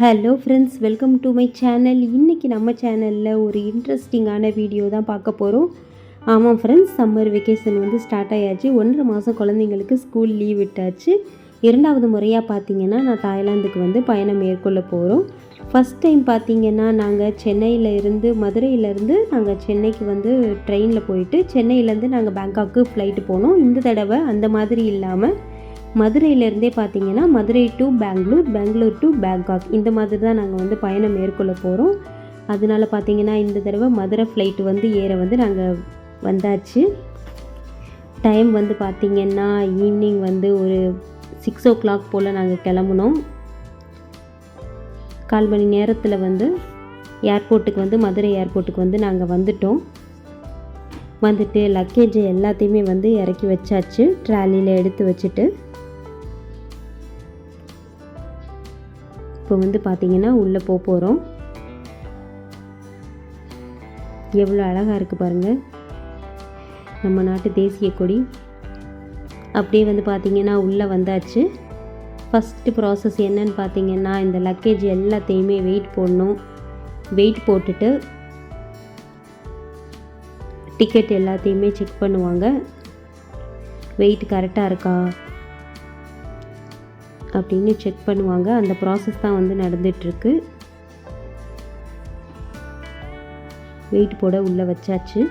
Hello friends welcome to my channel இன்றைக்கி நம்ம சேனலில் ஒரு இன்ட்ரெஸ்டிங்கான வீடியோ தான் பார்க்க போகிறோம் ஆமாம் ஃப்ரெண்ட்ஸ் சம்மர் வெக்கேஷன் வந்து ஸ்டார்ட் ஆயாச்சு. ஒன்றரை மாதம் குழந்தைங்களுக்கு ஸ்கூல் லீவ் விட்டாச்சு. இரண்டாவது முறையாக பார்த்தீங்கன்னா நான் தாய்லாந்துக்கு வந்து பயணம் மேற்கொள்ள போகிறோம் ஃபஸ்ட் டைம் பார்த்திங்கன்னா நாங்கள் சென்னையில் இருந்து மதுரையிலேருந்து நாங்கள் சென்னைக்கு வந்து ட்ரெயினில் போயிட்டு சென்னையிலேருந்து நாங்கள் பேங்காக்கு ஃப்ளைட்டு போனோம். இந்த தடவை அந்த மாதிரி இல்லாமல் மதுரையிலேருந்தே பார்த்தீங்கன்னா Madurai to Bangalore Bangalore to Bangkok இந்த மாதிரி தான் நாங்கள் வந்து பயணம் மேற்கொள்ள போகிறோம் அதனால பார்த்தீங்கன்னா இந்த தடவை மதுரை ஃப்ளைட் வந்து ஏற வந்து நாங்கள் வந்தாச்சு. டைம் வந்து பார்த்திங்கன்னா ஈவினிங் வந்து ஒரு சிக்ஸ் ஓ கிளாக் போல் நாங்கள் கிளம்புனோம். கால் மணி நேரத்தில் வந்து ஏர்போர்ட்டுக்கு வந்து மதுரை ஏர்போர்ட்டுக்கு வந்து நாங்கள் வந்துட்டோம். வந்துட்டு லக்கேஜ் எல்லாத்தையுமே வந்து இறக்கி வச்சாச்சு. ட்ராலியில் எடுத்து வச்சுட்டு இப்போ வந்து பார்த்திங்கன்னா உள்ளே போக போகிறோம் எவ்வளோ அழகாக இருக்குது பாருங்கள் நம்ம நாட்டு தேசிய கொடி. அப்படியே வந்து பார்த்திங்கன்னா உள்ளே வந்தாச்சு. ஃபஸ்ட்டு ப்ராசஸ் என்னன்னு பார்த்தீங்கன்னா இந்த லக்கேஜ் எல்லாத்தையுமே வெயிட் போடணும். வெயிட் போட்டுட்டு டிக்கெட் எல்லாத்தையுமே செக் பண்ணுவாங்க. வெயிட் கரெக்டாக இருக்கா? அப்படின்னு செக் பண்ணுவாங்க. அந்த ப்ராசஸ் தான் வந்து நடந்துகிட்ருக்கு வெயிட் போட உள்ளே வச்சாச்சு.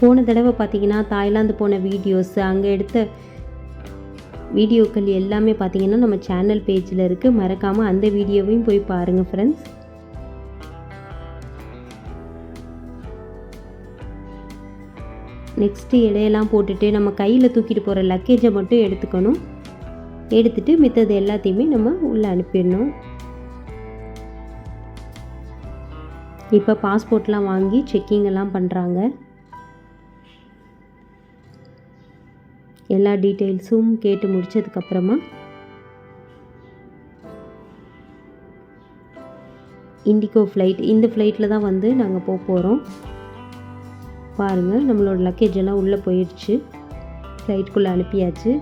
போன தடவை பார்த்தீங்கன்னா தாய்லாந்து போன வீடியோஸ் அங்கே எடுத்த வீடியோக்கள் எல்லாமே பார்த்தீங்கன்னா நம்ம சேனல் பேஜில் இருக்குது மறக்காமல் அந்த வீடியோவையும் போய் பாருங்கள் ஃப்ரெண்ட்ஸ் நெக்ஸ்ட்டு இடையெல்லாம் போட்டுட்டு நம்ம கையில் தூக்கிட்டு போகிற லக்கேஜை மட்டும் எடுத்துக்கணும். எடுத்துட்டு மித்தது எல்லாத்தையுமே நம்ம உள்ளே அனுப்பிடணும். இப்போ பாஸ்போர்ட்லாம் வாங்கி செக்கிங் எல்லாம் பண்ணுறாங்க எல்லா டீட்டெயில்ஸும் கேட்டு முடித்ததுக்கப்புறமா இண்டிகோ ஃப்ளைட் இந்த ஃப்ளைட்டில் தான் வந்து நாங்கள் போக போகிறோம் பாருங்கள் நம்மளோட லக்கேஜ் எல்லாம் உள்ளே போயிடுச்சு ஃப்ளைட்டுக்குள்ளே அனுப்பியாச்சு.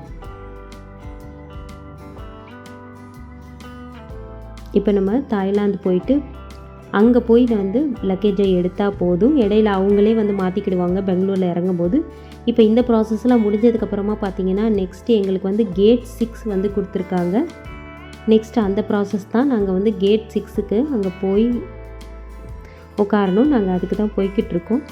இப்போ நம்ம தாய்லாந்து போயிட்டு அங்கே போய் வந்து லக்கேஜை எடுத்தால் போதும். இடையில அவங்களே வந்து மாற்றிக்கிடுவாங்க பெங்களூரில் இறங்கும்போது இப்போ இந்த ப்ராசஸ்லாம் முடிஞ்சதுக்கப்புறமா பார்த்தீங்கன்னா நெக்ஸ்ட்டு எங்களுக்கு வந்து கேட் சிக்ஸ் வந்து கொடுத்துருக்காங்க. நெக்ஸ்ட்டு அந்த ப்ராசஸ் தான் நாங்கள் வந்து கேட் சிக்ஸுக்கு அங்கே போய் உட்காரணும் நாங்கள் அதுக்கு தான் போய்கிட்டு இருக்கோம்.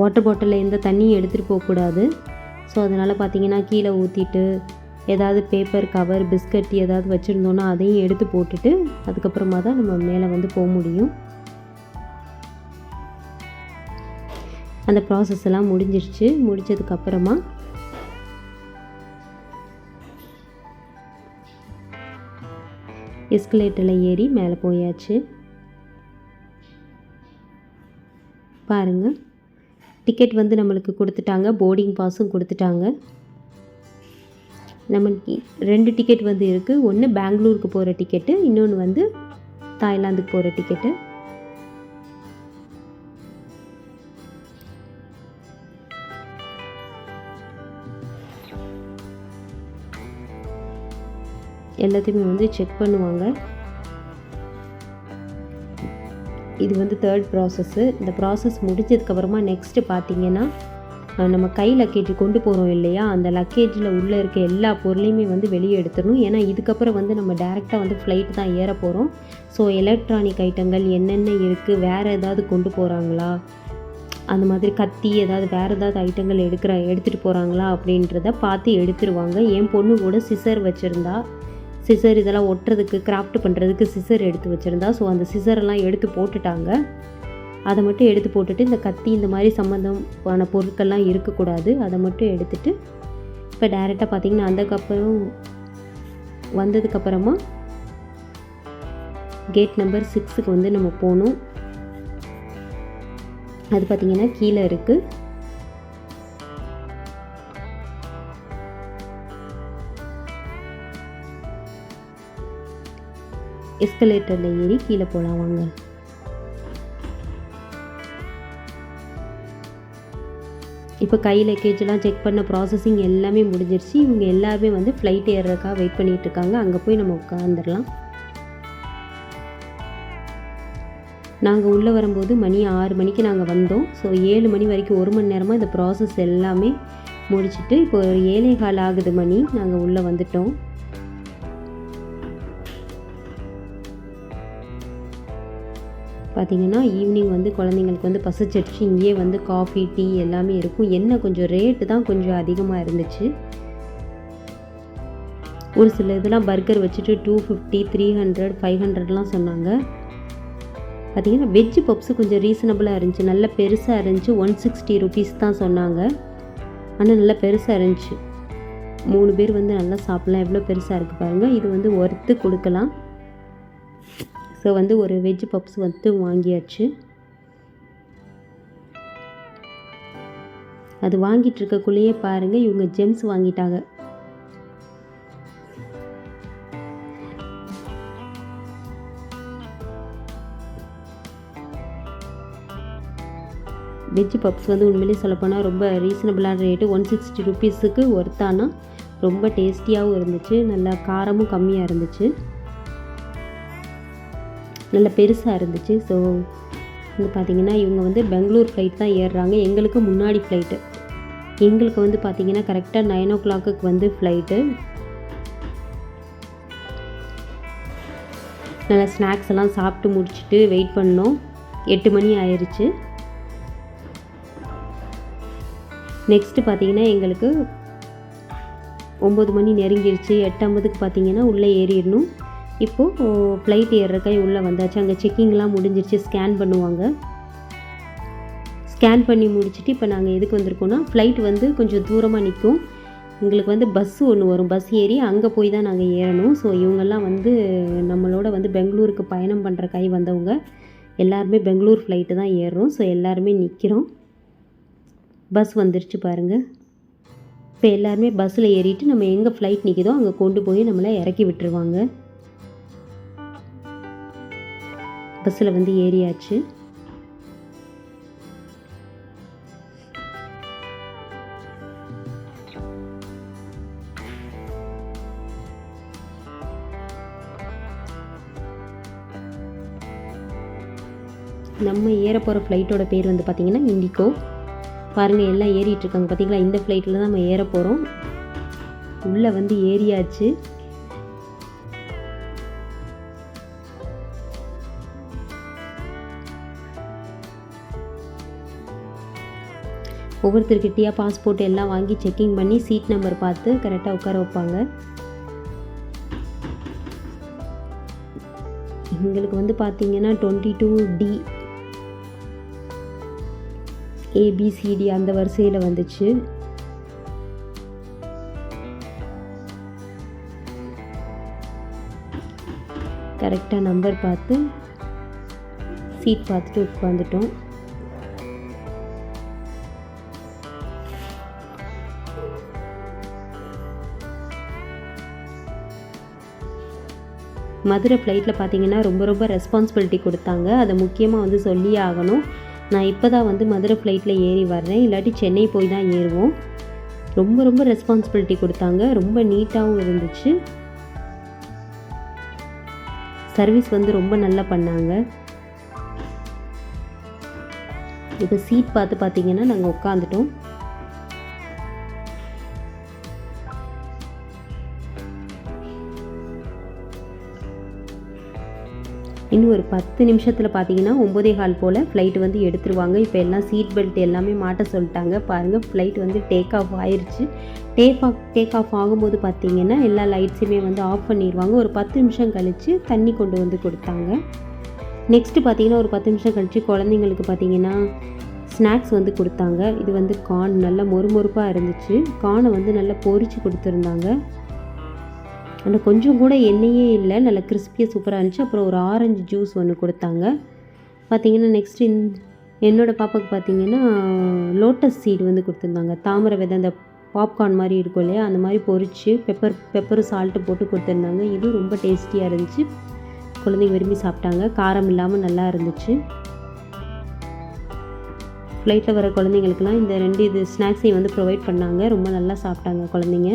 வாட்டர் பாட்டிலில் எந்த தண்ணியும் எடுத்துகிட்டு போகக்கூடாது ஸோ அதனால் பார்த்தீங்கன்னா கீழே ஊற்றிட்டு ஏதாவது பேப்பர் கவர் பிஸ்கட் ஏதாவது வச்சுருந்தோன்னா அதையும் எடுத்து போட்டுட்டு அதுக்கப்புறமா தான் நம்ம மேலே வந்து போக முடியும். அந்த ப்ராசஸ் எல்லாம் முடிஞ்சிருச்சு. முடிஞ்சதுக்கப்புறமா எஸ்கலேட்டரில் ஏறி மேலே போயாச்சு. பாருங்கள் டிக்கெட் வந்து நம்மளுக்கு கொடுத்துட்டாங்க. போர்டிங் பாஸும் கொடுத்துட்டாங்க. நம்மளுக்கு ரெண்டு டிக்கெட் வந்து இருக்குது ஒன்று பெங்களூருக்கு போகிற டிக்கெட்டு இன்னொன்று வந்து தாய்லாந்துக்கு போகிற டிக்கெட்டு எல்லாத்தையுமே வந்து செக் பண்ணுவாங்க. இது வந்து தேர்ட் ப்ராசஸ்ஸு இந்த ப்ராசஸ் முடிஞ்சதுக்கப்புறமா நெக்ஸ்ட்டு பார்த்தீங்கன்னா நம்ம கை லக்கேஜ் கொண்டு போகிறோம் இல்லையா? அந்த லக்கேஜில் உள்ளே இருக்க எல்லா பொருளையுமே வந்து வெளியே எடுத்துடணும். ஏன்னா இதுக்கப்புறம் வந்து நம்ம டேரெக்டாக வந்து ஃப்ளைட் தான் ஏற போகிறோம் ஸோ எலக்ட்ரானிக் ஐட்டங்கள் என்னென்ன இருக்குது வேறு ஏதாவது கொண்டு போகிறாங்களா அந்த மாதிரி கத்தி ஏதாவது வேறு ஏதாவது ஐட்டங்கள் எடுக்கிற எடுத்துகிட்டு போகிறாங்களா அப்படின்றத பார்த்து எடுத்துருவாங்க. என் பொண்ணு கூட சிசர் வச்சுருந்தா சிசர் இதெல்லாம் ஒட்டுறதுக்கு கிராஃப்ட் பண்ணுறதுக்கு சிசர் எடுத்து வச்சுருந்தா. ஸோ அந்த சிசரெல்லாம் எடுத்து போட்டுட்டாங்க. அதை மட்டும் எடுத்து போட்டுட்டு இந்த கத்தி இந்த மாதிரி சம்மந்தமான பொருட்கள்லாம் இருக்கக்கூடாது. அதை மட்டும் எடுத்துகிட்டு இப்போ டேரெக்டாக பார்த்தீங்கன்னா அதுக்கப்புறம் வந்ததுக்கப்புறமா கேட் நம்பர் சிக்ஸுக்கு வந்து நம்ம போகணும். அது பார்த்திங்கன்னா கீழே இருக்குது எஸ்கலேட்டரில் ஏறி கீழே போகலாம் வாங்க இப்போ கை லக்கேஜெலாம் செக் பண்ண ப்ராசஸிங் எல்லாமே முடிஞ்சிருச்சு. இவங்க எல்லாருமே வந்து ஃப்ளைட் ஏறுறதுக்காக வெயிட் பண்ணிகிட்டு இருக்காங்க. அங்கே போய் நம்ம உட்காந்துடலாம் நாங்கள் உள்ளே வரும்போது மணி ஆறு மணிக்கு நாங்கள் வந்தோம். ஸோ ஏழு மணி வரைக்கும் ஒரு மணி நேரமாக இந்த ப்ராசஸ் எல்லாமே முடிச்சுட்டு இப்போ ஒரு ஏழே கால் ஆகுது மணி. நாங்கள் உள்ளே வந்துட்டோம். பார்த்திங்கன்னா ஈவினிங் வந்து குழந்தைங்களுக்கு வந்து பசிச்சிடுச்சு இங்கேயே வந்து காஃபி டீ எல்லாமே இருக்கும். என்ன கொஞ்சம் ரேட்டு தான் கொஞ்சம் அதிகமாக இருந்துச்சு. ஒரு சில இதெல்லாம் பர்கர் வச்சுட்டு two fifty three hundred five ஹண்ட்ரட்லாம் சொன்னாங்க. பார்த்திங்கன்னா வெஜ்ஜு பப்ஸு கொஞ்சம் ரீசனபிளாக இருந்துச்சு. நல்ல பெருசாக இருந்துச்சு. ஒன் சிக்ஸ்டி ருபீஸ் தான் சொன்னாங்க. ஆனால் நல்லா பெருசாக இருந்துச்சு. மூணு பேர் வந்து நல்லா சாப்பிட்லாம். எவ்வளோ பெருசாக இருக்குது பாருங்கள் இது வந்து ஒர்த்து கொடுக்கலாம். ஸோ வந்து ஒரு வெஜ் பப்ஸ் வந்து வாங்கியாச்சு. அது வாங்கிட்டு இருக்கக்குள்ளேயே பாருங்கள் இவங்க ஜெம்ஸ் வாங்கிட்டாங்க. வெஜ் பப்ஸ் வந்து உண்மையிலே சொல்லப்போனால் ரொம்ப ரீசனபிளான ரேட்டு ஒன் சிக்ஸ்டி ருபீஸுக்கு ஒர்த்தானா? ரொம்ப டேஸ்டியாகவும் இருந்துச்சு நல்லா காரமும் கம்மியாக இருந்துச்சு. நல்ல பெருசாக இருந்துச்சு. ஸோ வந்து பார்த்திங்கன்னா இவங்க வந்து பெங்களூர் ஃப்ளைட் தான் ஏறுறாங்க. எங்களுக்கு முன்னாடி ஃப்ளைட்டு எங்களுக்கு வந்து பார்த்திங்கன்னா கரெக்டாக நைன் ஓ கிளாக்குக்கு வந்து ஃப்ளைட்டு நல்லா ஸ்நாக்ஸ் எல்லாம் சாப்பிட்டு முடிச்சுட்டு வெயிட் பண்ணோம். எட்டு மணி ஆயிடுச்சு நெக்ஸ்ட்டு பார்த்தீங்கன்னா எங்களுக்கு ஒம்பது மணி நெருங்கிடுச்சு எட்டம்பதுக்கு பார்த்தீங்கன்னா உள்ளே ஏறிடணும். இப்போது ஃப்ளைட் ஏறுறக்காய் உள்ளே வந்தாச்சு. அங்கே செக்கிங்லாம் முடிஞ்சிருச்சு. ஸ்கேன் பண்ணுவாங்க. ஸ்கேன் பண்ணி முடிச்சுட்டு இப்போ நாங்கள் எதுக்கு வந்திருக்கோன்னா ஃப்ளைட் வந்து கொஞ்சம் தூரமாக நிற்கும். எங்களுக்கு வந்து பஸ்ஸு ஒன்று வரும். பஸ் ஏறி அங்கே போய் தான் நாங்கள் ஏறணும். ஸோ இவங்கெல்லாம் வந்து நம்மளோட வந்து பெங்களூருக்கு பயணம் பண்ணுற கை வந்தவங்க. எல்லாருமே பெங்களூர் ஃப்ளைட்டு தான் ஏறுறோம். ஸோ எல்லாருமே நிற்கிறோம் பஸ் வந்துருச்சு பாருங்கள் இப்போ எல்லாருமே பஸ்ஸில் ஏறிட்டு நம்ம எங்கே ஃப்ளைட் நிற்கிதோ அங்கே கொண்டு போய் நம்மளை இறக்கி விட்டுருவாங்க. பஸ்ஸில் வந்து ஏறியாச்சு. நம்ம ஏற போகிற ஃப்ளைட்டோட பேர் வந்து பார்த்திங்கன்னா இண்டிகோ. பாருங்கள் எல்லாம் ஏறிட்டு இருக்காங்க. பார்த்தீங்களா? இந்த ஃப்ளைட்டில் தான் நம்ம ஏற போகிறோம். உள்ளே வந்து ஏறியாச்சு. ஒவ்வொருத்தர்கிட்டயா பாஸ்போர்ட் எல்லாம் வாங்கி செக்கிங் பண்ணி சீட் நம்பர் பார்த்து கரெக்டாக உட்கார வைப்பாங்க. எங்களுக்கு வந்து பார்த்தீங்கன்னா டுவெண்ட்டி டூ டி ஏபிசிடி அந்த வரிசையில் வந்துச்சு. கரெக்டாக நம்பர் பார்த்து சீட் பார்த்துட்டு உட்காந்துட்டோம் மதுரை ஃப்ளைட்டில் பார்த்தீங்கன்னா ரொம்ப ரொம்ப ரெஸ்பான்சிபிலிட்டி கொடுத்தாங்க. அதை முக்கியமாக வந்து சொல்லியே ஆகணும். நான் இப்போ தான் வந்து மதுரை ஃப்ளைட்டில் ஏறி வர்றேன். இல்லாட்டி சென்னை போய் தான் ஏறுவோம். ரொம்ப ரொம்ப ரெஸ்பான்சிபிலிட்டி கொடுத்தாங்க. ரொம்ப நீட்டாகவும் இருந்துச்சு. சர்வீஸ் வந்து ரொம்ப நல்லா பண்ணாங்க. இப்போ சீட் பார்த்து பார்த்தீங்கன்னா நாங்கள் உட்காந்துட்டோம் இன்னும் ஒரு பத்து நிமிஷத்தில் பார்த்தீங்கன்னா ஒம்போதே கால் போல் ஃப்ளைட் வந்து எடுத்துருவாங்க. இப்போ எல்லாம் சீட் பெல்ட் எல்லாமே மாட்ட சொல்லிட்டாங்க. பாருங்கள் ஃப்ளைட் வந்து டேக் ஆஃப் ஆயிடுச்சு டேக் ஆஃப் டேக் ஆஃப் ஆகும்போது பார்த்தீங்கன்னா எல்லா லைட்ஸுமே வந்து ஆஃப் பண்ணிடுவாங்க ஒரு பத்து நிமிஷம் கழித்து தண்ணி கொண்டு வந்து கொடுத்தாங்க. நெக்ஸ்ட்டு பார்த்தீங்கன்னா ஒரு பத்து நிமிஷம் கழித்து குழந்தைங்களுக்கு பார்த்தீங்கன்னா ஸ்நாக்ஸ் வந்து கொடுத்தாங்க. இது வந்து கார்ன் நல்லா மொறுமொறுப்பாக இருந்துச்சு. கார்னை வந்து நல்லா பொறிச்சு கொடுத்துருந்தாங்க. ஆனால் கொஞ்சம் கூட எண்ணெயே இல்லை. நல்லா கிறிஸ்பியாக சூப்பராக இருந்துச்சு. அப்புறம் ஒரு ஆரஞ்சு ஜூஸ் ஒன்று கொடுத்தாங்க. பார்த்தீங்கன்னா நெக்ஸ்ட் இந் என்னோடய பாப்பாவுக்கு பார்த்தீங்கன்னா லோட்டஸ் சீடு வந்து கொடுத்துருந்தாங்க. தாமரை விதை அந்த பாப்கார்ன் மாதிரி இருக்கும் இல்லையா? அந்த மாதிரி பொரித்து பெப்பர் பெப்பரும் சால்ட்டு போட்டு கொடுத்துருந்தாங்க. இதுவும் ரொம்ப டேஸ்டியாக இருந்துச்சு. குழந்தைங்க விரும்பி சாப்பிட்டாங்க. காரம் இல்லாமல் நல்லா இருந்துச்சு. ஃப்ளைட்டில் வர குழந்தைங்களுக்குலாம் இந்த ரெண்டு இது ஸ்நாக்ஸையும் வந்து ப்ரொவைட் பண்ணாங்க. ரொம்ப நல்லா சாப்பிட்டாங்க குழந்தைங்க.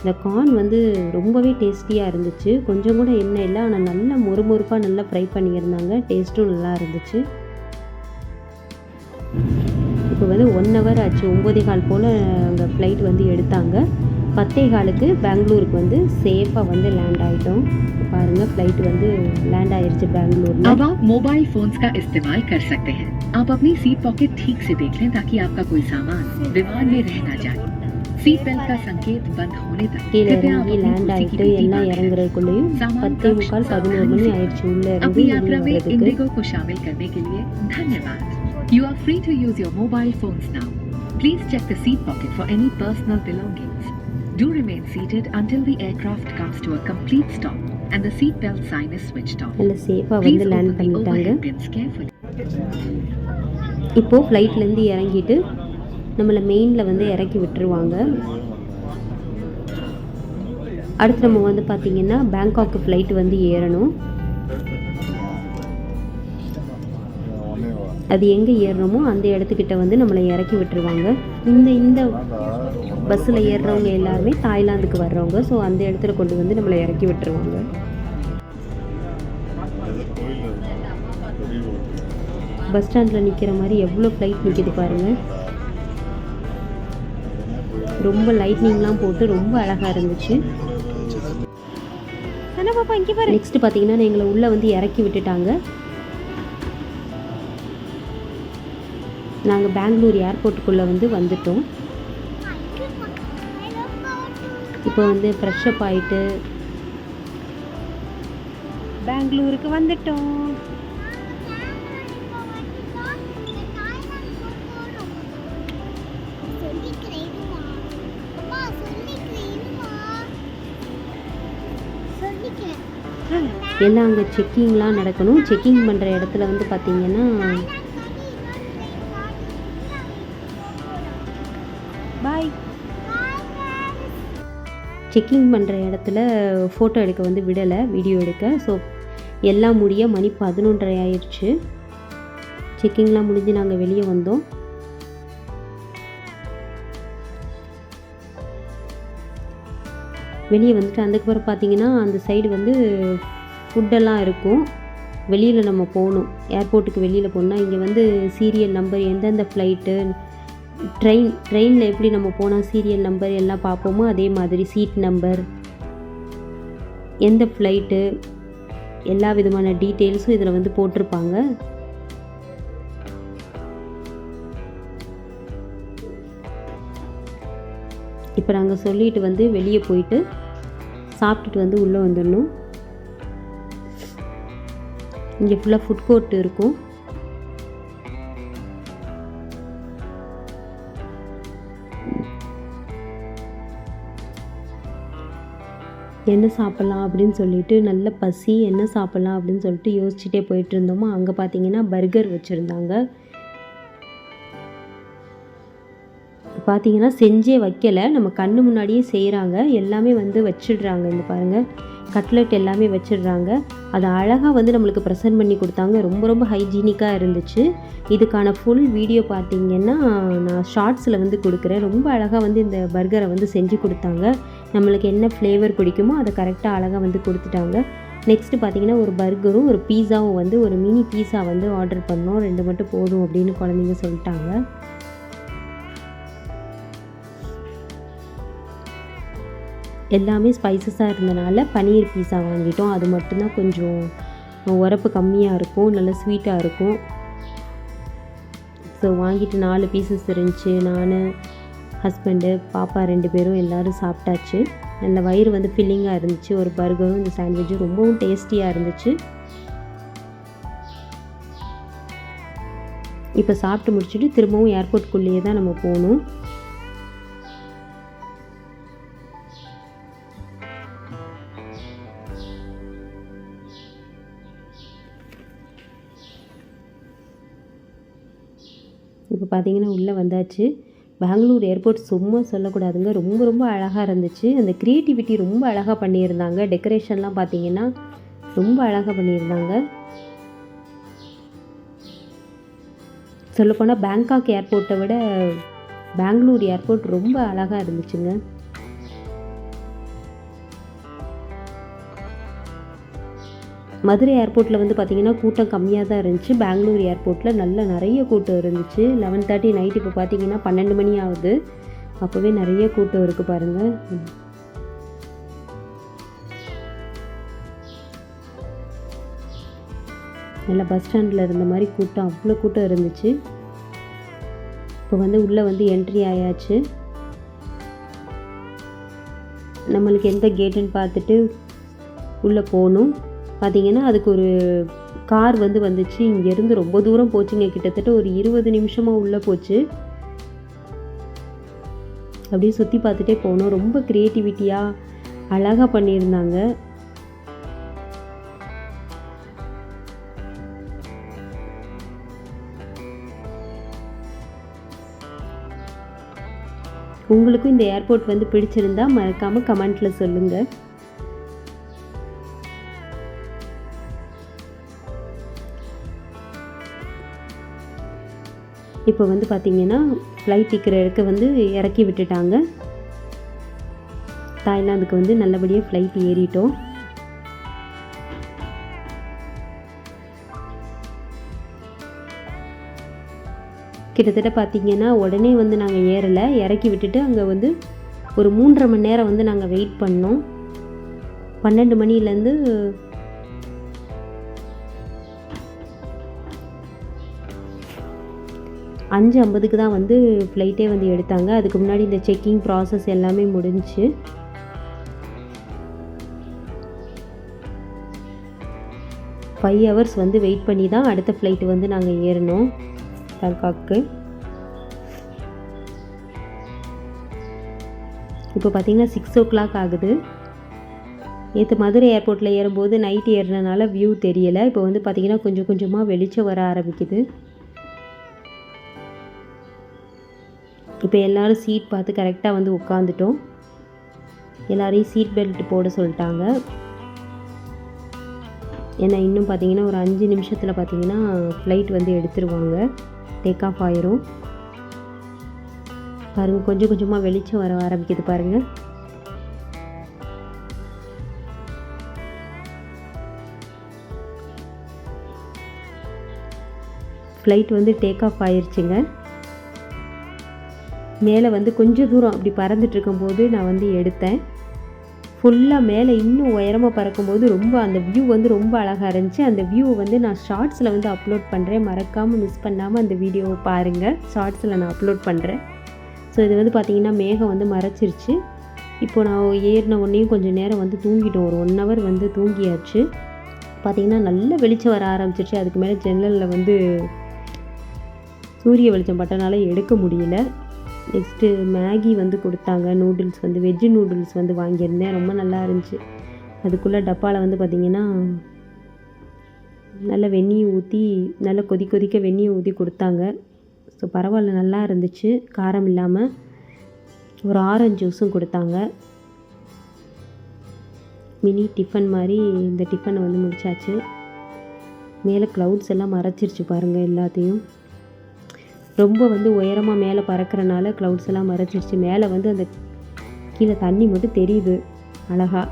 இந்த கார்ன் வந்து ரொம்பவே டேஸ்டியாக இருந்துச்சு கொஞ்சம் கூட எண்ணெய் இல்லை ஆனால் நல்லா மொறுமொறுப்பாக நல்லா ஃப்ரை பண்ணியிருந்தாங்க டேஸ்ட்டும் நல்லா இருந்துச்சு இப்போ வந்து ஒன் ஹவர் ஆச்சு ஒம்பதே கால் போல் அங்கே ஃப்ளைட் வந்து எடுத்தாங்க பத்தே காலுக்கு பெங்களூருக்கு வந்து சேஃபாக வந்து லேண்ட் ஆகிட்டோம் பாருங்கள் ஃப்ளைட் வந்து லேண்ட் ஆயிருச்சு பெங்களூரில் अब आप मोबाइल फोन्स का इस्तेमाल कर सकते हैं आप अपनी सीट पॉकेट ठीक से देख लें ताकि आपका कोई सामान विमान में रह ना जाए सीट बेल्ट का संकेत बंद होने तक கீழே कृपया आप இறங்கி अपनी லேண்ட் कुर्सी की ஆகிட்டு पीठी எல்லாம் बांध लें। இறங்குறதுக்குள்ளேயும் सामान பத்தே कक्ष முக்கால் பதினோரு सावधानी மணி से ஆயிடுச்சு உள்ளே இருந்து अपनी வெளியே यात्रा में வர்றதுக்கு इंडिगो को शामिल करने के लिए धन्यवाद you are free to use your mobile phones now please check the seat pocket for any personal belongings do remain seated until the aircraft comes to a complete stop and the seat belt sign is switched off நல்ல சேஃபாக please வந்து open land the பண்ணிட்டாங்க overhead bins carefully இப்போது ஃப்ளைட்லேருந்து இறங்கிட்டு நம்மளை மெயினில் வந்து இறக்கி விட்டுருவாங்க. அடுத்து நம்ம வந்து பார்த்திங்கன்னா பேங்காக்கு ஃப்ளைட் வந்து ஏறணும். அது எங்கே ஏறுறோமோ அந்த இடத்துக்கிட்ட வந்து நம்மளை இறக்கி விட்டுருவாங்க. இந்த இந்த பஸ்ஸில் ஏறுறவங்க எல்லாருமே தாய்லாந்துக்கு வர்றவங்க. ஸோ அந்த இடத்துல கொண்டு வந்து நம்மளை இறக்கி விட்டுருவாங்க. பஸ் ஸ்டாண்டில் நிற்கிற மாதிரி எவ்வளோ ஃப்ளைட் நிற்கிது பாருங்கள் ரொம்ப லைட்னிங்லாம் போட்டு ரொம்ப அழகாக இருந்துச்சு. நெக்ஸ்ட் பார்த்தீங்கன்னா எங்களை உள்ளே வந்து இறக்கி விட்டுட்டாங்க. நாங்கள் பெங்களூர் ஏர்போர்ட்டுக்குள்ளே வந்து வந்துட்டோம். இப்போ வந்து ஃப்ரெஷ்அப் ஆகிட்டு பெங்களூருக்கு வந்துட்டோம். எல்லாம் அங்கே செக்கிங்லாம் நடக்கணும். செக்கிங் பண்ணுற இடத்துல வந்து பார்த்தீங்கன்னா பாய் செக்கிங் பண்ணுற இடத்துல ஃபோட்டோ எடுக்க வந்து விடலை வீடியோ எடுக்க. ஸோ எல்லாம் முடிய மணி பதினொன்றரை ஆயிடுச்சு. செக்கிங்லாம் முடிஞ்சு நாங்கள் வெளியே வந்தோம். வெளியே வந்துட்டு அதுக்கப்புறம் பார்த்தீங்கன்னா அந்த சைடு வந்து ஃபுட்டெல்லாம் இருக்கும். வெளியில் நம்ம போகணும். ஏர்போர்ட்டுக்கு வெளியில் போனால் இங்கே வந்து சீரியல் நம்பர் எந்தெந்த ஃப்ளைட்டு ட்ரெயின் ட்ரெயினில் எப்படி நம்ம போனால் சீரியல் நம்பர் எல்லாம் பார்ப்போமோ அதே மாதிரி சீட் நம்பர் எந்த ஃப்ளைட்டு எல்லா விதமான டீட்டெயில்ஸும் இதில் வந்து போட்டிருப்பாங்க. இப்போ நாங்கள் சொல்லிட்டு வந்து வெளியே போயிட்டு சாப்பிட்டுட்டு வந்து உள்ளே வந்துடணும். இங்கே ஃபுல்லாக ஃபுட் கோர்ட் இருக்கும். என்ன சாப்பிட்லாம் அப்படின்னு சொல்லிட்டு நல்ல பசி என்ன சாப்பிட்லாம் அப்படின்னு சொல்லிட்டு யோசிச்சுட்டே போயிட்டு இருந்தோமா? அங்கே பார்த்தீங்கன்னா பர்கர் வச்சுருந்தாங்க. பார்த்தீங்கன்னா செஞ்சே வைக்கலை. நம்ம கண்ணு முன்னாடியே செய்கிறாங்க எல்லாமே வந்து வச்சிடுறாங்க. இந்த பாருங்கள் கட்லெட் எல்லாமே வச்சிடுறாங்க. அதை அழகாக வந்து நம்மளுக்கு ப்ரெசென்ட் பண்ணி கொடுத்தாங்க. ரொம்ப ரொம்ப ஹைஜீனிக்காக இருந்துச்சு. இதுக்கான ஃபுல் வீடியோ பார்த்தீங்கன்னா நான் ஷார்ட்ஸில் வந்து கொடுக்குறேன். ரொம்ப அழகாக வந்து இந்த பர்கரை வந்து செஞ்சு கொடுத்தாங்க. நம்மளுக்கு என்ன ஃப்ளேவர் பிடிக்குமோ அதை கரெக்டாக அழகாக வந்து கொடுத்துட்டாங்க. நெக்ஸ்ட்டு பார்த்தீங்கன்னா ஒரு பர்கரும் ஒரு பீஸாவும் வந்து ஒரு மினி பீஸா வந்து ஆர்டர் பண்ணோம். ரெண்டு மட்டும் போதும் அப்படின்னு குழந்தைங்க சொல்லிட்டாங்க. எல்லாமே ஸ்பைசஸாக இருந்தனால பன்னீர் பீஸா வாங்கிட்டோம். அது மட்டும்தான் கொஞ்சம் உரப்பு கம்மியாக இருக்கும் நல்லா ஸ்வீட்டாக இருக்கும். ஸோ வாங்கிட்டு நாலு பீசஸ் இருந்துச்சு. நான் ஹஸ்பண்டு பாப்பா ரெண்டு பேரும் எல்லோரும் சாப்பிட்டாச்சு. அந்த வயிறு வந்து ஃபில்லிங்காக இருந்துச்சு. ஒரு பர்கரும் இந்த சாண்ட்விட்சும் ரொம்பவும் டேஸ்டியாக இருந்துச்சு. இப்போ சாப்பிட்டு முடிச்சுட்டு திரும்பவும் ஏர்போர்ட்குள்ளேயே தான் நம்ம போகணும். பார்த்தீங்கன்னா உள்ளே வந்தாச்சு. பெங்களூர் ஏர்போர்ட் சும்மா சொல்லக்கூடாதுங்க. ரொம்ப ரொம்ப அழகாக இருந்துச்சு. அந்த க்ரியேட்டிவிட்டி ரொம்ப அழகாக பண்ணியிருந்தாங்க. டெக்கரேஷன்லாம் பார்த்தீங்கன்னா ரொம்ப அழகாக பண்ணியிருந்தாங்க. சொல்லப்போனால் பேங்காக் ஏர்போர்ட்டை விட பெங்களூர் ஏர்போர்ட் ரொம்ப அழகாக இருந்துச்சுங்க. மதுரை ஏர்போர்ட்டில் வந்து பார்த்திங்கன்னா கூட்டம் கம்மியாக தான் இருந்துச்சு. பெங்களூர் ஏர்போர்ட்டில் நல்ல நிறைய கூட்டம் இருந்துச்சு. லெவன் தேர்ட்டி நைட் இப்போ பார்த்தீங்கன்னா பன்னெண்டு மணி ஆகுது. அப்போவே நிறைய கூட்டம் இருக்குது பாருங்கள் நல்லா பஸ் ஸ்டாண்டில் இருந்த மாதிரி கூட்டம் அவ்வளோ கூட்டம் இருந்துச்சு. இப்போ வந்து உள்ளே வந்து என்ட்ரி ஆயாச்சு. நம்மளுக்கு எந்த கேட்டுன்னு பார்த்துட்டு உள்ளே போகணும். பார்த்தீங்கன்னா அதுக்கு ஒரு கார் வந்து வந்துச்சு. இங்கேருந்து ரொம்ப தூரம் போச்சுங்க. கிட்டத்தட்ட ஒரு இருபது நிமிஷமாக உள்ளே போச்சு. அப்படியே சுற்றி பார்த்துட்டே போனோம். ரொம்ப க்ரியேட்டிவிட்டியாக அழகாக பண்ணியிருந்தாங்க. உங்களுக்கும் இந்த ஏர்போர்ட் வந்து பிடிச்சிருந்தா மறக்காமல் கமெண்ட்டில் சொல்லுங்கள் இப்போ வந்து பார்த்திங்கன்னா ஃப்ளைட் டிக்கெட் வந்து இறக்கி விட்டுட்டாங்க. தாய்லாந்துக்கு வந்து நல்லபடியாக ஃப்ளைட் ஏறிட்டோம். கிட்டத்தட்ட பார்த்தீங்கன்னா உடனே வந்து நாங்கள் ஏறலை. இறக்கி விட்டுட்டு அங்கே வந்து ஒரு மூன்றரை மணி நேரம் வந்து நாங்கள் வெயிட் பண்ணோம். பன்னெண்டு மணிலேருந்து அஞ்சு ஐம்பதுக்கு தான் வந்து ஃப்ளைட்டே வந்து எடுத்தாங்க. அதுக்கு முன்னாடி இந்த செக்கிங் ப்ராசஸ் எல்லாமே முடிஞ்சுச்சு. ஃபைவ் ஹவர்ஸ் வந்து வெயிட் பண்ணி தான் அடுத்த ஃப்ளைட்டு வந்து நாங்கள் ஏறினோம். பேங்காக்கு. இப்போ பார்த்தீங்கன்னா சிக்ஸ் ஓ கிளாக் ஆகுது. நேற்று மதுரை ஏர்போர்ட்டில் ஏறும்போது நைட் ஏறினனால வியூ தெரியலை. இப்போ வந்து பார்த்திங்கன்னா கொஞ்சம் கொஞ்சமாக வெளிச்சம் வர ஆரம்பிக்குது. இப்போ எல்லோரும் சீட் பார்த்து கரெக்டாக வந்து உட்காந்துட்டோம் எல்லோரையும் சீட் பெல்ட் போட சொல்லிட்டாங்க. ஏன்னா இன்னும் பார்த்தீங்கன்னா ஒரு அஞ்சு நிமிஷத்தில் பார்த்தீங்கன்னா ஃப்ளைட் வந்து எடுத்துருவாங்க. டேக் ஆஃப் ஆயிரும். பாருங்கள் கொஞ்சம் கொஞ்சமாக வெளிச்சம் வர ஆரம்பிக்குது பாருங்கள் ஃப்ளைட் வந்து டேக் ஆஃப் ஆயிடுச்சுங்க மேலே வந்து கொஞ்சம் தூரம் அப்படி பறந்துட்டு இருக்கும்போது நான் வந்து எடுத்தேன். ஃபுல்லாக மேலே இன்னும் உயரமாக பறக்கும்போது ரொம்ப அந்த வியூ வந்து ரொம்ப அழகாக இருந்துச்சு. அந்த வியூவை வந்து நான் ஷார்ட்ஸில் வந்து அப்லோட் பண்ணுறேன் மறக்காமல் மிஸ் பண்ணாமல் அந்த வீடியோவை பாருங்கள் ஷார்ட்ஸில் நான் அப்லோட் பண்ணுறேன் ஸோ இது வந்து பார்த்திங்கன்னா மேகம் வந்து மறைச்சிருச்சு. இப்போ நான் ஏறின உடனேயும் கொஞ்சம் நேரம் வந்து தூங்கிட்டோம். ஒரு ஒன் ஹவர் வந்து தூங்கியாச்சு. பார்த்திங்கன்னா நல்ல வெளிச்சம் வர ஆரம்பிச்சிருச்சு. அதுக்கு மேலே ஜன்னலில் வந்து சூரிய வெளிச்சம் பட்டனால எடுக்க முடியல. நெக்ஸ்ட்டு மேகி வந்து கொடுத்தாங்க. நூடுல்ஸ் வந்து வெஜ்ஜு நூடுல்ஸ் வந்து வாங்கியிருந்தேன். ரொம்ப நல்லா இருந்துச்சு. அதுக்குள்ளே டப்பாவில் வந்து பார்த்திங்கன்னா நல்ல வெந்நியை ஊற்றி நல்லா கொதி கொதிக்க வெந்நியை ஊற்றி கொடுத்தாங்க. ஸோ பரவாயில்ல நல்லா இருந்துச்சு. காரம் இல்லாமல் ஒரு ஆரஞ்சு ஜூஸும் கொடுத்தாங்க. மினி டிஃபன் மாதிரி இந்த டிஃபனை வந்து முடிச்சாச்சு. மேலே க்ளவுட்ஸ் எல்லாம் மறைச்சிருச்சு பாருங்கள் எல்லாத்தையும். ரொம்ப வந்து உயரமாக மேலே பறக்கிறனால க்ளவுட்ஸ் எல்லாம் மறைச்சிருச்சு மேலே வந்து அந்த கீழே தண்ணி மட்டும் தெரியுது அழகா.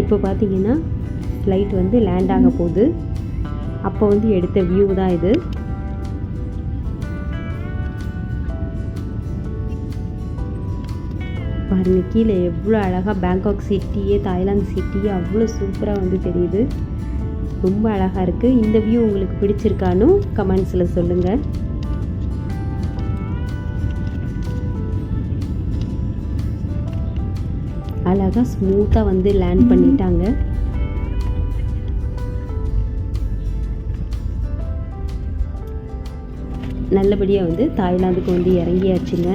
இப்போ பார்த்தீங்கன்னா ஃப்ளைட் வந்து லேண்ட் ஆக போகுது. அப்போ வந்து எடுத்த வியூ தான் இது. பாருங்க கீழே எவ்வளோ அழகாக பேங்காக் சிட்டியே தாய்லாந்து சிட்டியே அவ்வளோ சூப்பராக வந்து தெரியுது. ரொம்ப அழகாக இருக்குது இந்த வியூ உங்களுக்கு பிடிச்சிருக்கான்னு கமெண்ட்ஸில் சொல்லுங்கள் அழகாக ஸ்மூத்தாக வந்து லேண்ட் பண்ணிட்டாங்க. நல்லபடியாக வந்து தாய்லாந்துக்கு வந்து இறங்கியாச்சுங்க.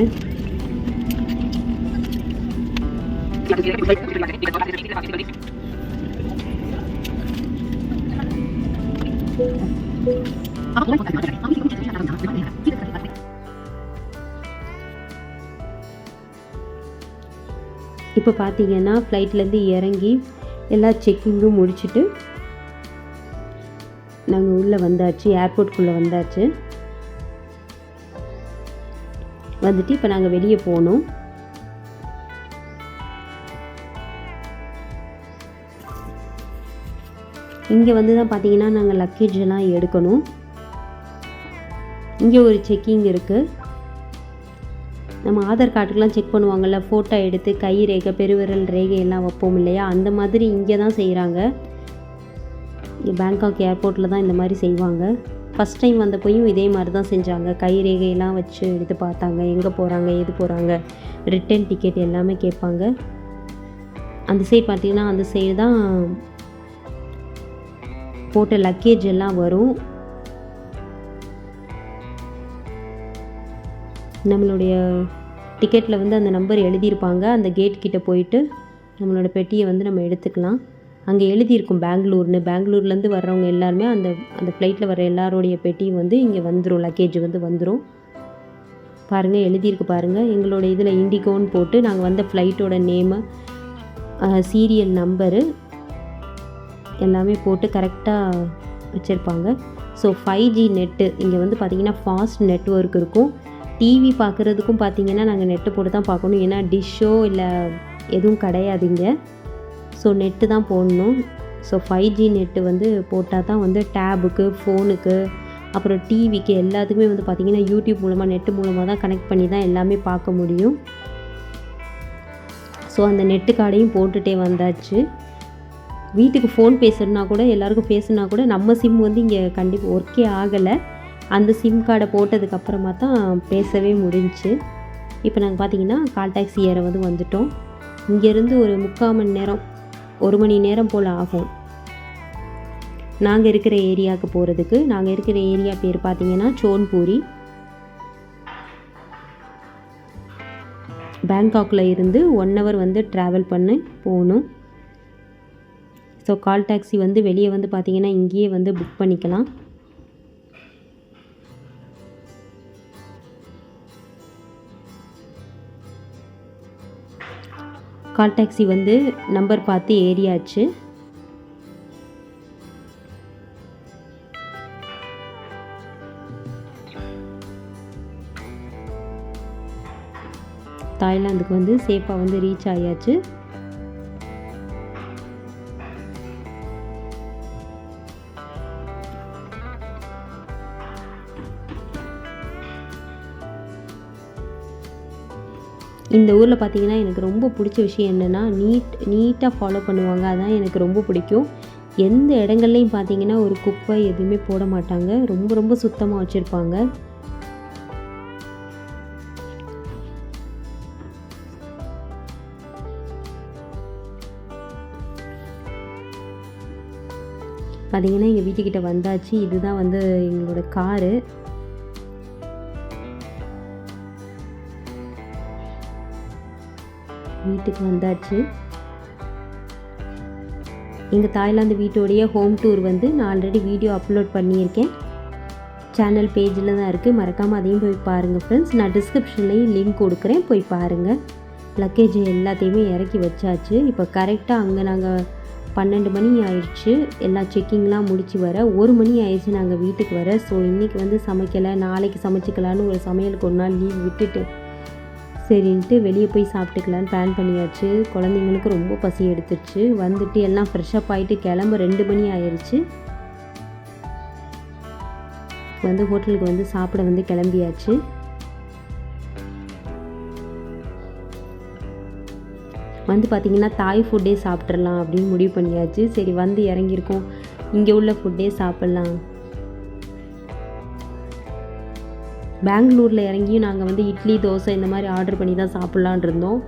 இப்போ பார்த்தீங்கன்னா ஃப்ளைட்லேருந்து இறங்கி எல்லா செக்கிங்கும் முடிச்சுட்டு நாங்கள் உள்ளே வந்தாச்சு ஏர்போர்ட்குள்ளே வந்தாச்சு. வந்துட்டு இப்போ நாங்கள் வெளியே போனோம். இங்கே வந்து தான் பார்த்தீங்கன்னா நாங்கள் லக்கேஜ் எல்லாம் எடுக்கணும். இங்கே ஒரு செக்கிங் இருக்குது நம்ம ஆதார் கார்டுக்கெலாம் செக் பண்ணுவாங்கள்ல ஃபோட்டோ எடுத்து கை ரேகை பெருவிரல் ரேகை எல்லாம் வைப்போம் இல்லையா? அந்த மாதிரி இங்கே தான் செய்கிறாங்க இங்கே பேங்காக் ஏர்போர்ட்டில் தான் இந்த மாதிரி செய்வாங்க. ஃபஸ்ட் டைம் வந்தப்போயும் இதே மாதிரி தான் செஞ்சாங்க. கை ரேகையெல்லாம் வச்சு எடுத்து பார்த்தாங்க. எங்கே போகிறாங்க எது போகிறாங்க ரிட்டன் டிக்கெட் எல்லாமே கேட்பாங்க. அந்த சைடு பார்த்தீங்கன்னா அந்த சைடு தான் போட்ட லக்கேஜ் எல்லாம் வரும். நம்மளுடைய டிக்கெட்டில் வந்து அந்த நம்பர் எழுதியிருப்பாங்க. அந்த கேட் கிட்டே போயிட்டு நம்மளோட பெட்டியை வந்து நம்ம எடுத்துக்கலாம். அங்கே எழுதியிருக்கும் பெங்களூர்னு. பெங்களூர்லேருந்து வர்றவங்க எல்லாருமே அந்த அந்த ஃப்ளைட்டில் வர எல்லாரோடைய பெட்டியும் வந்து இங்கே வந்துடும் லக்கேஜ் வந்து வந்துடும் பாருங்கள் எழுதியிருக்கு பாருங்கள் எங்களோட இதில் இண்டிகோன்னு போட்டு நாங்கள் வந்த ஃப்ளைட்டோட நேமு சீரியல் நம்பரு எல்லாமே போட்டு கரெக்டாக வச்சுருப்பாங்க. ஸோ ஃபைவ் ஜி நெட்டு இங்கே வந்து பார்த்திங்கன்னா ஃபாஸ்ட் நெட்ஒர்க் இருக்கும். டிவி பார்க்குறதுக்கும் பார்த்தீங்கன்னா நாங்கள் நெட்டு போட்டு தான் பார்க்கணும் ஏன்னா டிஷ்ஷோ இல்லை எதுவும் கிடையாது இங்கே. ஸோ நெட்டு தான் போடணும். ஸோ ஃபைவ் ஜி நெட்டு வந்து போட்டால் தான் வந்து டேபுக்கு ஃபோனுக்கு அப்புறம் டிவிக்கு எல்லாத்துக்குமே வந்து பார்த்திங்கன்னா யூடியூப் மூலமாக நெட்டு மூலமாக தான் கனெக்ட் பண்ணி தான் எல்லாமே பார்க்க முடியும். ஸோ அந்த நெட்டு கார்டையும் போட்டுகிட்டே வந்தாச்சு. வீட்டுக்கு ஃபோன் பேசணுன்னா கூட எல்லாருக்கும் பேசுனா கூட நம்ம சிம் வந்து இங்கே கண்டிப்பாக ஒர்க்கே ஆகலை. அந்த சிம் கார்டை போட்டதுக்கப்புறமா தான் பேசவே முடிஞ்சு இப்போ நாங்கள் பார்த்தீங்கன்னா கால் டாக்ஸி ஏற வந்து வந்துட்டோம். இங்கேருந்து ஒரு முக்கால் மணி நேரம் ஒரு மணி நேரம் போல் ஆகும். நாங்கள் இருக்கிற ஏரியாவுக்கு போகிறதுக்கு நாங்கள் இருக்கிற ஏரியா பேர் பார்த்தீங்கன்னா சோன்பூரி. பேங்காக்கில் இருந்து ஒன் ஹவர் வந்து ட்ராவல் பண்ணி போகணும். ஸோ கால் டாக்ஸி வந்து வெளியே வந்து பார்த்தீங்கன்னா இங்கேயே வந்து புக் பண்ணிக்கலாம். கால் டாக்ஸி வந்து நம்பர் பார்த்து ஏறியாச்சு. தாய்லாந்துக்கு வந்து சேஃபாக வந்து ரீச் ஆயாச்சு. இந்த ஊரில் பார்த்தீங்கன்னா எனக்கு ரொம்ப பிடிச்ச விஷயம் என்னென்னா நீட் நீட்டாக ஃபாலோ பண்ணுவாங்க. அதான் எனக்கு ரொம்ப பிடிக்கும். எந்த இடங்கள்லையும் பார்த்தீங்கன்னா ஒரு குப்பை எதுவுமே போட மாட்டாங்க. ரொம்ப ரொம்ப சுத்தமாக வச்சுருப்பாங்க. பார்த்தீங்கன்னா எங்கள் வீட்டுக்கிட்ட வந்தாச்சு. இதுதான் வந்து எங்களோட காரு. வீட்டுக்கு வந்தாச்சு. எங்கள் தாய்லாந்து வீட்டோடைய ஹோம் டூர் வந்து நான் ஆல்ரெடி வீடியோ அப்லோட் பண்ணியிருக்கேன். சேனல் பேஜில் தான் இருக்குது மறக்காமல் அதையும் போய் பாருங்கள் ஃப்ரெண்ட்ஸ் நான் டிஸ்கிரிப்ஷன்லேயும் லிங்க் கொடுக்குறேன். போய் பாருங்கள் லக்கேஜ் எல்லாத்தையுமே இறக்கி வச்சாச்சு. இப்போ கரெக்டாக அங்கே நாங்கள் பன்னெண்டு மணி ஆயிடுச்சு. எல்லா செக்கிங்லாம் முடிச்சு வர ஒரு மணி ஆயிடுச்சு நாங்கள் வீட்டுக்கு வர. ஸோ இன்றைக்கி வந்து சமைக்கலை. நாளைக்கு சமைச்சிக்கலான்னு ஒரு சமையலுக்கு ஒரு நாள் லீவ் விட்டுட்டு சரின்ட்டு வெளியே போய் சாப்பிட்டுக்கலான்னு பிளான் பண்ணியாச்சு. குழந்தைங்களுக்கு ரொம்ப பசி எடுத்துருச்சு வந்துட்டு எல்லாம் ஃப்ரெஷ்ஷப் ஆகிட்டு கிளம்ப ரெண்டு மணி ஆயிடுச்சு வந்து ஹோட்டலுக்கு வந்து சாப்பிட வந்து கிளம்பியாச்சு. வந்து பார்த்திங்கன்னா தாய் ஃபுட்டே சாப்பிட்றலாம் அப்படின்னு முடிவு பண்ணியாச்சு. சரி வந்து இறங்கியிருக்கோம். இங்கே உள்ள ஃபுட்டே சாப்பிட்லாம். பெங்களூரில் இறங்கியும் நாங்கள் வந்து இட்லி தோசை இந்த மாதிரி ஆர்டர் பண்ணி தான் சாப்பிட்லான் இருந்தோம்.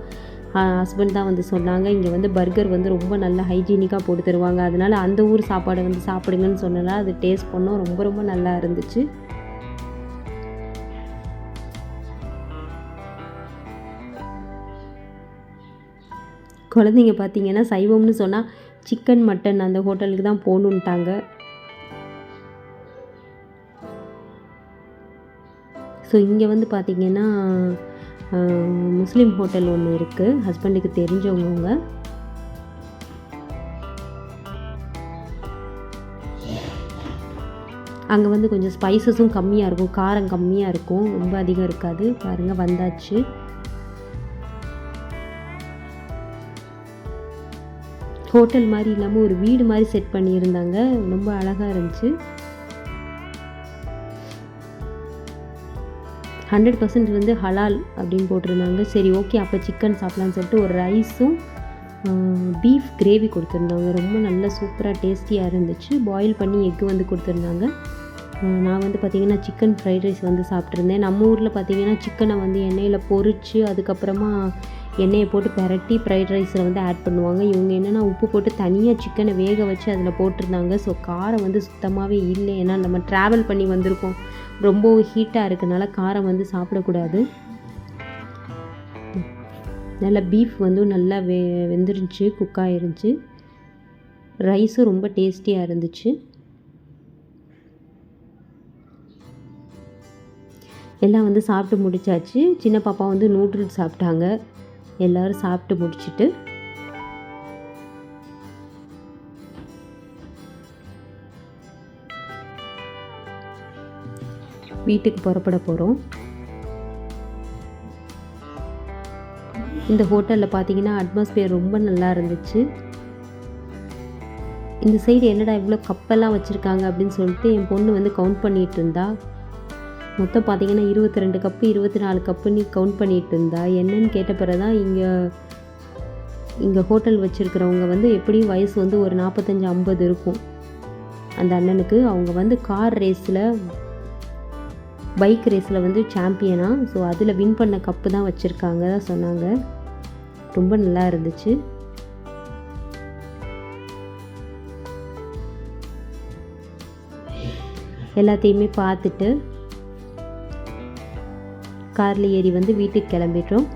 ஹஸ்பண்ட் தான் வந்து சொன்னாங்க இங்கே வந்து பர்கர் வந்து ரொம்ப நல்ல ஹைஜீனிக்காக போட்டு தருவாங்க. அதனால் அந்த ஊர் சாப்பாடை வந்து சாப்பிடுங்கன்னு சொன்னதால் அது டேஸ்ட் பண்ணோம். ரொம்ப ரொம்ப நல்லா இருந்துச்சு. குழந்தைங்க பார்த்தீங்கன்னா சைவம்னு சொன்னால் சிக்கன் மட்டன் அந்த ஹோட்டலுக்கு தான் போகணுன்ட்டாங்க ஸோ இங்கே வந்து பார்த்திங்கன்னா முஸ்லீம் ஹோட்டல் ஒன்று இருக்குது ஹஸ்பண்டுக்கு தெரிஞ்சவங்க அங்கே வந்து கொஞ்சம் ஸ்பைசஸும் கம்மியாக இருக்கும். காரம் கம்மியாக இருக்கும். ரொம்ப அதிகம் இருக்காது. பாருங்கள் வந்தாச்சு. ஹோட்டல் மாதிரி இல்லாமல் ஒரு வீடு மாதிரி செட் பண்ணியிருந்தாங்க. ரொம்ப அழகாக இருந்துச்சு. ஹண்ட்ரட் பர்சன்ட் வந்து ஹலால் அப்படின்னு போட்டிருந்தாங்க. சரி ஓகே அப்போ சிக்கன் சாப்பிட்லான்னு சொல்லிட்டு ஒரு ரைஸும் பீஃப் கிரேவி கொடுத்துருந்தாங்க. ரொம்ப நல்லா சூப்பராக டேஸ்டியாக இருந்துச்சு. பாயில் பண்ணி எக்கு வந்து கொடுத்துருந்தாங்க. நான் வந்து பார்த்திங்கன்னா சிக்கன் ஃப்ரைட் ரைஸ் வந்து சாப்பிட்ருந்தேன் நம்ம ஊரில் பார்த்திங்கன்னா சிக்கனை வந்து எண்ணெயில் பொரித்து அதுக்கப்புறமா எண்ணெயை போட்டு பிரட்டி ஃப்ரைட் ரைஸில் வந்து ஆட் பண்ணுவாங்க. இவங்க என்னென்னா உப்பு போட்டு தனியாக சிக்கனை வேக வச்சு அதில் போட்டிருந்தாங்க. ஸோ காரம் வந்து சுத்தமாகவே இல்லை. ஏன்னா நம்ம ட்ராவல் பண்ணி வந்திருக்கோம். ரொம்ப ஹீட்டாக இருக்கனால காரம் வந்து சாப்பிடக்கூடாது. நல்லா பீஃப் வந்து நல்லா வெ வெந்துருந்துச்சு குக் ஆகிருந்துச்சு ரைஸும் ரொம்ப டேஸ்டியாக இருந்துச்சு. எல்லாம் வந்து சாப்பிட்டு முடிச்சாச்சு. சின்ன பாப்பா வந்து நூடுல்ஸ் சாப்பிட்டாங்க. எல்லோரும் சாப்பிட்டு முடிச்சிட்டு வீட்டுக்கு புறப்பட போகிறோம் இந்த ஹோட்டலில் பார்த்தீங்கன்னா அட்மாஸ்பியர் ரொம்ப நல்லா இருந்துச்சு. இந்த சைடு என்னடா இவ்வளோ கப்பெல்லாம் வச்சுருக்காங்க அப்படின்னு சொல்லிட்டு என் பொண்ணு வந்து கவுண்ட் பண்ணிகிட்டு இருந்தா. மொத்தம் பார்த்தீங்கன்னா இருபத்தி ரெண்டு கப்பு இருபத்தி நாலு கப்புன்னு கவுண்ட் பண்ணிகிட்டு இருந்தா என்னன்னு கேட்ட பிறகு தான் இங்கே இங்கே ஹோட்டல் வச்சுருக்கிறவங்க வந்து எப்படியும் வயசு வந்து ஒரு நாற்பத்தஞ்சு ஐம்பது இருக்கும். அந்த அண்ணனுக்கு அவங்க வந்து கார் ரேஸில் பைக் ரேஸில் வந்து சாம்பியனா ஸோ அதில் வின் பண்ண கப்பு தான் வச்சுருக்காங்க தான் சொன்னாங்க. ரொம்ப நல்லா இருந்துச்சு. எல்லாத்தையுமே பார்த்துட்டு காரில் ஏறி வந்து வீட்டுக்கு கிளம்பிட்டோம்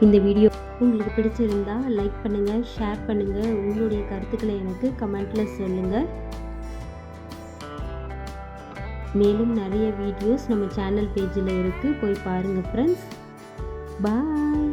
இந்த வீடியோ உங்களுக்கு பிடிச்சிருந்தா லைக் பண்ணுங்கள் ஷேர் பண்ணுங்கள் உங்களுடைய கருத்துக்களை எனக்கு கமெண்ட்டில் சொல்லுங்கள் மேலும் நிறைய வீடியோஸ் நம்ம சேனல் பேஜில் இருக்குது போய் பாருங்கள் ஃப்ரெண்ட்ஸ் பாய்